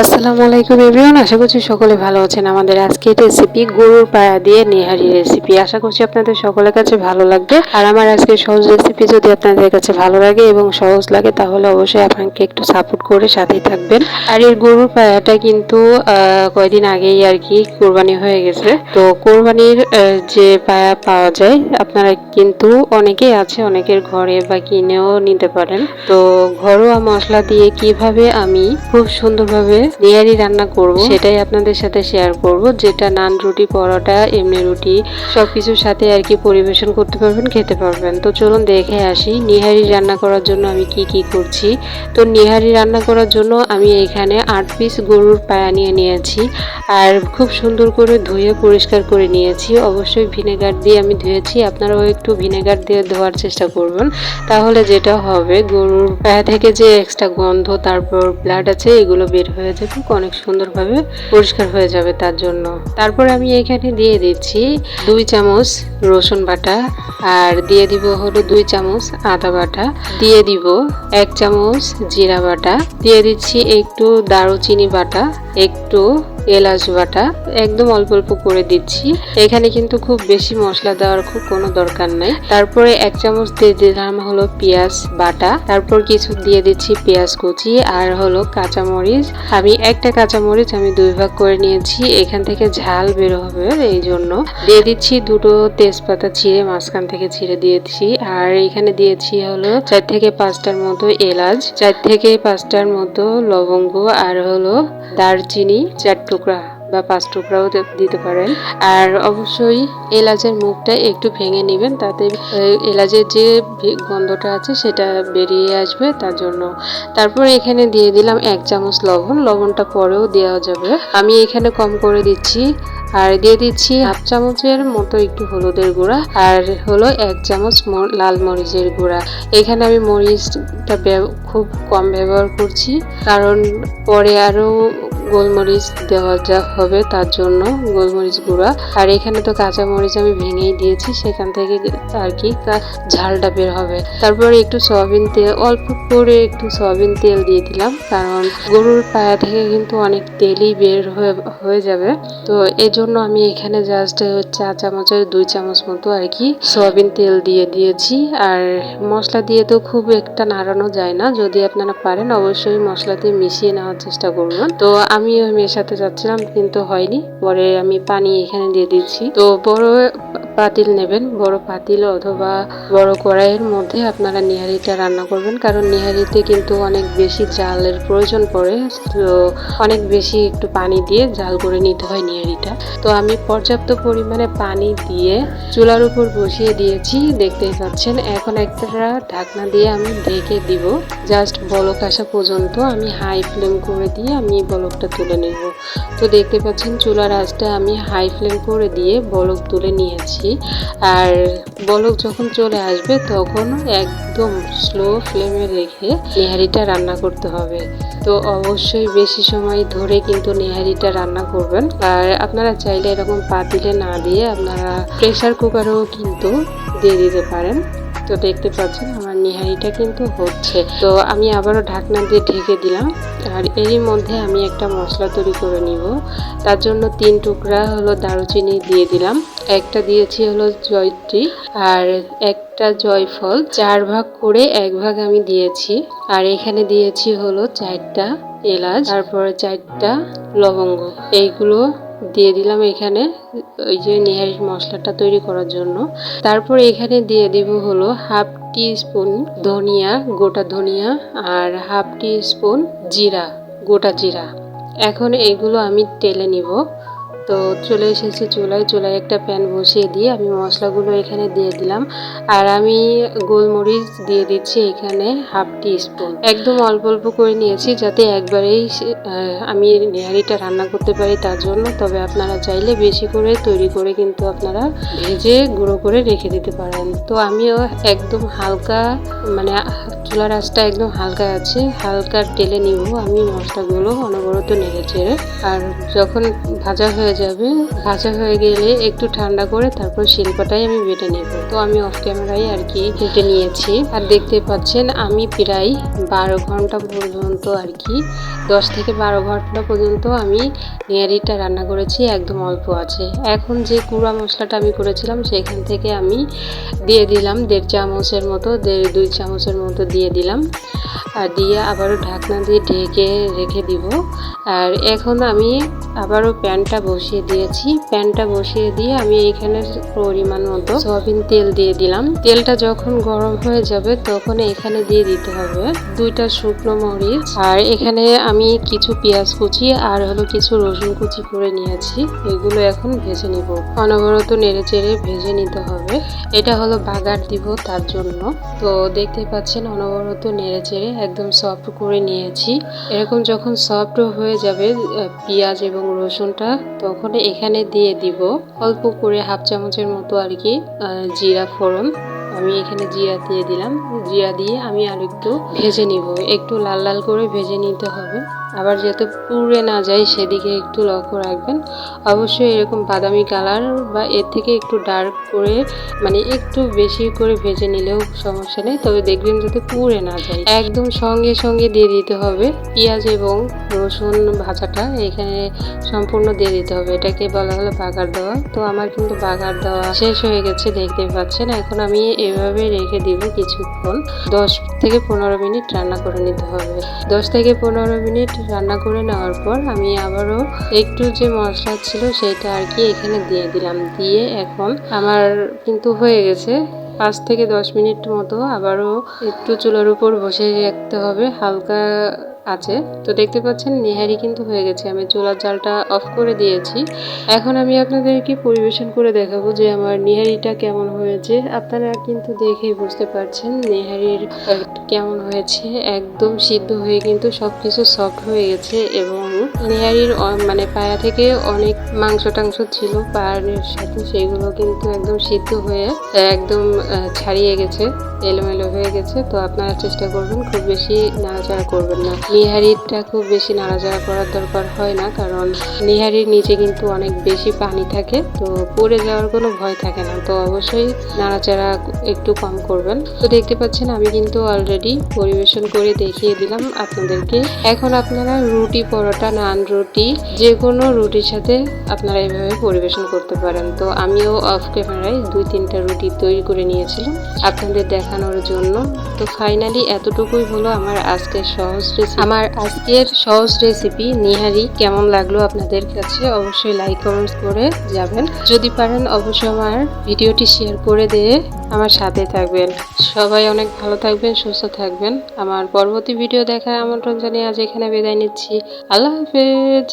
আসসালামু আলাইকুম এভরিওয়ান আশা করছি সকলে ভালো আছেন। আমাদের আজকের রেসিপি গরুর পায়া দিয়ে নেহারি রেসিপি আশা করছি আপনাদের সকলের কাছে ভালো লাগবে। আর আমার আজকের সহজ রেসিপি যদি আপনাদের কাছে ভালো লাগে এবং সহজ লাগে তাহলে অবশ্যই আপনাকে একটু সাপোর্ট করে সাথেই থাকবেন। আর এই গরুর পায়াটা কিন্তু আহ, কয়দিন আগেই আর কি কোরবানি হয়ে গেছে। তো কোরবানির যে পায়া পাওয়া যায় আপনারা কিন্তু অনেকেই আছে অনেকের ঘরে বা কিনেও নিতে পারেন। তো ঘরোয়া মশলা দিয়ে কীভাবে আমি খুব সুন্দরভাবে নিহারি রান্না করব। সেটাই আপনাদের সাথে শেয়ার করব। যেটা নান রুটি, পরোটা, এমনি রুটি, সবকিছুর সাথে আর কি পরিবেশন করতে পারবেন, খেতে পারবেন। তো চলুন দেখে আসি, নিহারি রান্না করার জন্য আমি কি কি করছি। তো নিহারি রান্না করার জন্য আমি এখানে আট পিস গরুর পায়া নিয়ে নিয়েছি আর খুব সুন্দর করে ধুয়ে পরিষ্কার করে নিয়েছি। অবশ্যই ভিনেগার দিয়ে আমি ধুয়েছি, আপনারাও একটু ভিনেগার দিয়ে ধোয়ার চেষ্টা করবেন। তাহলে যেটা হবে, গরুর পায়া থেকে যে এক্সট্রা গন্ধ, তারপর ব্লাড আছে, এগুলো বের হয়ে যাবে অনেক সুন্দরভাবে পরিষ্কার হয়ে যাবে তার জন্য। তারপর আমি এখানে দিয়ে দিচ্ছি দুই চামচ রসুন বাটা আর দিয়ে দিব হলো দুই চামচ আদা বাটা। দিয়ে দিব এক চামচ জিরা বাটা। দিয়ে দিচ্ছি একটু দারুচিনি বাটা, একটু এলাচ বাটা। একদম অল্প অল্প করে দিচ্ছি। এখানে কিন্তু খুব বেশি মশলা দেওয়ার খুব কোনো দরকার নাই। তারপরে এক চামচ দিয়ে দিলাম হলো পেঁয়াজ বাটা। তারপর কিছু দিয়ে দিচ্ছি পেঁয়াজ কুচি আর হলো কাঁচামরিচ আমি একটা কাঁচামরিচ আমি দুই ভাগ করে নিয়েছি। এখান থেকে ঝাল বের হবে এই জন্য। দিয়ে দিচ্ছি দুটো তেজপাতা ছিঁড়ে মাঝখান থেকে ছিঁড়ে দিয়েছি। আর এখানে দিয়েছি হলো চার থেকে পাঁচটার মতো এলাচ, চার থেকে পাঁচটার মতো লবঙ্গ আর হলো দারচিনি, চার টুকরা। বা পাঁচ টুকরাও দিতে পারেন। আর অবশ্যই এলাচের মুখটা একটু ভেঙে নেবেন, তাতে এলাচের যে গন্ধটা আছে সেটা বেরিয়ে আসবে তার জন্য। তারপর এখানে দিয়ে দিলাম এক চামচ লবণ। লবণটা পরেও দেওয়া যাবে। আমি এখানে কম করে দিচ্ছি। আর দিয়ে দিচ্ছি হাফ চামচের মতো একটু হলুদের গুঁড়া। আর হলো এক চামচ লাল মরিচের গুঁড়া। এখানে আমি মরিচটা খুব কম ব্যবহার করছি। কারণ পরে আরও গোলমরিচ দেওয়া যা হবে তার জন্য গোলমরিচ গুঁড়া। আর এখানে তো কাঁচা মরিচ আমি ভেঙেই দিয়েছি, সেখান থেকে আর কি ঝালটা বের হবে। তারপরে একটু সয়াবিন তেল, অল্প করে একটু সয়াবিন তেল দিয়ে দিলাম, কারণ গরুর পায়া থেকে কিন্তু অনেক তেলই বের হয়ে হয়ে যাবে। তো এজন্য আমি এখানে জাস্ট চা চামচের দুই চামচ মতো আর কি সয়াবিন তেল দিয়ে দিয়েছি। আর মশলা দিয়ে তো খুব একটা নাড়ানো যায় না, যদি আপনারা পারেন অবশ্যই মশলা দিয়ে মিশিয়ে নেওয়ার চেষ্টা করবেন তো আমি ওই মেয়ের সাথে যাচ্ছিলাম কিন্তু হয়নি। পরে আমি পানি এখানে দিয়ে দিচ্ছি। তো বড় পাতিল নেবেন, বড় পাতিল অথবা বড় কড়াইয়ের মধ্যে আপনারা নিহারিটা রান্না করবেন। কারণ নিহারিতে কিন্তু অনেক বেশি জালের প্রয়োজন পড়ে, তো অনেক বেশি একটু পানি দিয়ে জাল করে নিতে হয় নিহারিটা। তো আমি পর্যাপ্ত পরিমাণে পানি দিয়ে চুলার উপর বসিয়ে দিয়েছি, দেখতেই পাচ্ছেন। এখন একটা ঢাকনা দিয়ে আমি ঢেকে দিব। জাস্ট বলক আসা পর্যন্ত আমি হাই ফ্লেম করে দিয়ে আমি বলকটা তুলে নেব। তো দেখতে পাচ্ছেন চুলার আঁচটা আমি হাই ফ্লেম করে দিয়ে বলক তুলে নিয়েছি। আর বলক যখন চলে আসবে, তখন একদম স্লো ফ্লেমে রেখে নেহারিটা রান্না করতে হবে। তো অবশ্যই বেশি সময় ধরে কিন্তু নেহারিটা রান্না করবেন। আর আপনারা চাইলে এরকম পাতিলে না দিয়ে আপনারা প্রেসার কুকারেও কিন্তু দিয়ে দিতে পারেন। তো দেখতে পাচ্ছেন আমার নিহারিটা কিন্তু হচ্ছে। তো আমি আবারও ঢাকনা দিয়ে ঢেকে দিলাম। আর এরই মধ্যে আমি একটা মশলা তৈরি করে নিব। তার জন্য তিন টুকরা হলো দারুচিনি দিয়ে দিলাম। একটা দিয়েছি হলো জয়ত্রী আর একটা জয়ফল। চার ভাগ করে এক ভাগ আমি দিয়েছি। আর এখানে দিয়েছি হলো চারটা এলাচ, তারপরে চারটা লবঙ্গ। এইগুলো দিয়ে দিলাম এখানে, ওই যে নিহারি মশলাটা তৈরি করার জন্য। তারপর এখানে দিয়ে দিব হলো হাফ টি স্পুন ধনিয়া, গোটা ধনিয়া, আর হাফ টি স্পুন জিরা, গোটা জিরা। এখন এগুলো আমি তেলে নিব। তো চলে এসেছি চুলায়। চুলায় একটা প্যান বসিয়ে দিয়ে আমি মশলাগুলো এখানে দিয়ে দিলাম। আর আমি গোলমরিচ দিয়ে দিচ্ছি এখানে হাফ টি স্পুন একদম অল্প অল্প করে নিয়েছি যাতে একবারেই আমি নেহারিটা রান্না করতে পারি তার জন্য। তবে আপনারা চাইলে বেশি করে তৈরি করে কিন্তু আপনারা ভেজে গুঁড়ো করে রেখে দিতে পারেন। তো আমিও একদম হালকা মানে চুলার আঁচটা একদম হালকা আছে, হালকা টেলে নিব। আমি মশলাগুলো অনবরত নেড়ে চেড়ে। আর যখন ভাজা হয়ে যাবে, ভাজা হয়ে গেলে একটু ঠান্ডা করে তারপর শিল্পটাই আমি বেটে নেব। তো আমি অফ ক্যামেরায় আর কি বেটে নিয়েছি। আর দেখতে পাচ্ছেন, আমি প্রায় বারো ঘণ্টা পর্যন্ত আর কি, দশ থেকে বারো ঘণ্টা পর্যন্ত আমি নিয়ারিটা রান্না করেছি, একদম অল্প আছে। এখন যে কুড়া মশলাটা আমি করেছিলাম, সেখান থেকে আমি দিয়ে দিলাম দেড় চামচের মতো, দেড় দুই চামচের মতো দিয়ে দিলাম। আর দিয়ে আবারও ঢাকনা দিয়ে ঢেকে রেখে দিব। আর এখন আমি আবারও প্যানটা বসিয়ে দিয়েছি। প্যানটা বসিয়ে দিয়ে আমি এখানে পরিমাণ মতো সয়াবিন তেল দিয়ে দিলাম। তেলটা যখন গরম হয়ে যাবে তখন এখানে দিয়ে দিতে হবে দুইটা শুকনো মরিচ। আর এখানে আমি কিছু পেঁয়াজ কুচি আর হলো কিছু রসুন কুচি করে নিয়েছি। এগুলো এখন ভেজে নিব। অনবরত নেড়ে চেড়ে ভেজে নিতে হবে। এটা হলো বাগার দিব তার জন্য। তো দেখতে পাচ্ছেন অনবরত নেড়ে চেড়ে একদম সফট করে নিয়েছি। এরকম যখন সফট হয়ে যাবে পেঁয়াজ এবং রসুনটা তখন এখানে দিয়ে দিব। অল্প করে হাফ চামচের মতো আর কি জিরা ফোড়ন। আমি এখানে জিরা দিয়ে দিলাম। জিরা দিয়ে আমি আর একটু ভেজে নিব। একটু লাল লাল করে ভেজে নিতে হবে। আবার যাতে পুড়ে না যায় সেদিকে একটু লক্ষ্য রাখবেন। অবশ্যই এরকম বাদামি কালার বা এর থেকে একটু ডার্ক করে মানে একটু বেশি করে ভেজে নিলেও সমস্যা নেই। তবে দেখবেন যাতে পুড়ে না যায়। একদম সঙ্গে সঙ্গে দিয়ে দিতে হবে পেঁয়াজ এবং রসুন ভাজাটা। এখানে সম্পূর্ণ দিয়ে দিতে হবে। এটাকে বলা হলো বাগার দেওয়া। তো আমার কিন্তু বাগার দেওয়া শেষ হয়ে গেছে দেখতে পাচ্ছেন। এখন আমি এভাবে রেখে দিব কিছুক্ষণ। দশ থেকে পনেরো মিনিট রান্না করে নিতে হবে। দশ থেকে পনেরো মিনিট রান্না করে নেওয়ার পর আমি আবারও একটু যে মশলা ছিল সেটা আর কি এখানে দিয়ে দিলাম। দিয়ে এখন আমার কিন্তু হয়ে গেছে। পাঁচ থেকে দশ মিনিট মতো আবারও একটু চুলার উপর বসে রাখতে হবে। হালকা আছে। তো দেখতে পাচ্ছেন নেহারি কিন্তু হয়ে গেছে। আমি চুলার জালটা অফ করে দিয়েছি। এখন আমি আপনাদেরকে পরিবেশন করে দেখাবো যে আমার নিহারিটা কেমন হয়েছে। আপনারা কিন্তু দেখেই বুঝতে পারছেন, নেহারির কেমন হয়েছে। একদম সিদ্ধ হয়ে কিন্তু সব কিছু সফট হয়ে গেছে এবং নেহারির মানে পায়া থেকে অনেক মাংস টাংস ছিল, পায়ের সাথে সেগুলো কিন্তু একদম সিদ্ধ হয়ে, একদম ছাড়িয়ে গেছে, এলোমেলো হয়ে গেছে। তো আপনারা চেষ্টা করবেন, খুব বেশি নাড়াচাড়া করবেন না। নিহারিটা খুব বেশি নাড়াচাড়া করার দরকার হয় না, কারণ নিহারির নিচে কিন্তু অনেক বেশি পানি থাকে, তো পড়ে যাওয়ার কোনো ভয় থাকে না। তো অবশ্যই নাড়াচাড়া একটু কম করবেন। তো দেখতে পাচ্ছেন, আমি কিন্তু অলরেডি পরিবেশন করে দেখিয়ে দিলাম আপনাদেরকে। এখন আপনারা রুটি পরোটা, নান রুটি, যে কোনো রুটির সাথে আপনারা এভাবে পরিবেশন করতে পারেন। তো আমিও অফ ক্যামেরায় দুই তিনটা রুটি তৈরি করে নিয়েছিলাম আপনাদের দেখানোর জন্য। তো ফাইনালি এতটুকুই হলো আমার আজকের সহজ রেসিপি আমার আজকের সহজ রেসিপি নিহারি, কেমন লাগল আপনাদের কাছে অবশ্যই লাইক কমেন্টস করে যাবেন। যদি পারেন, অবশ্যই আমার ভিডিওটি শেয়ার করে দিয়ে আমার সাথে থাকবেন। সবাই অনেক ভালো থাকবেন, সুস্থ থাকবেন। আমার পরবর্তী ভিডিও দেখার আমন্ত্রণ জানিয়ে আজ এখানে বিদায় নিচ্ছি। আল্লাহ হাফেজ।